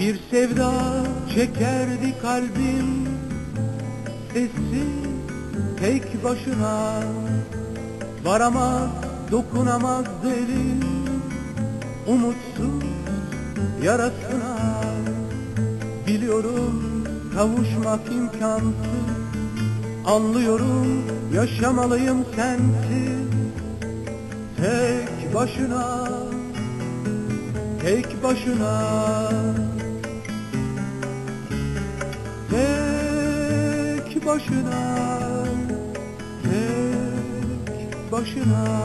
Bir sevda çekerdi kalbim. Sessiz tek başına Varamaz dokunamaz derin Umutsuz yarasına Biliyorum kavuşmak imkansız. Anlıyorum yaşamalıyım sensiz. Tek başına Tek başına başına Tek başına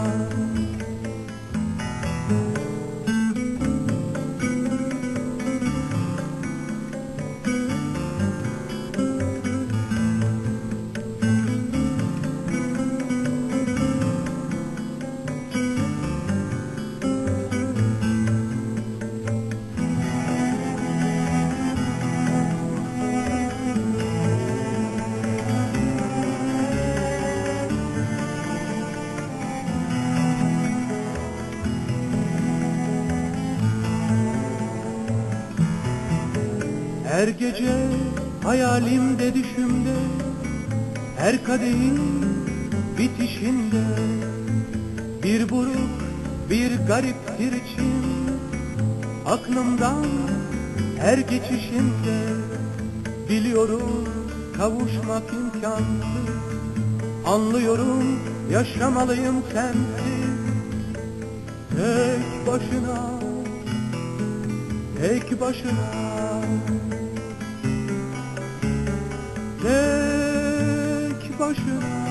Her gece hayalimde düşümde Her kadehin bitişinde. Bir buruk bir gariptir için Aklımdan her geçişinde Biliyorum kavuşmak imkansız Anlıyorum yaşamalıyım sensiz. Tek başına Tek başına başına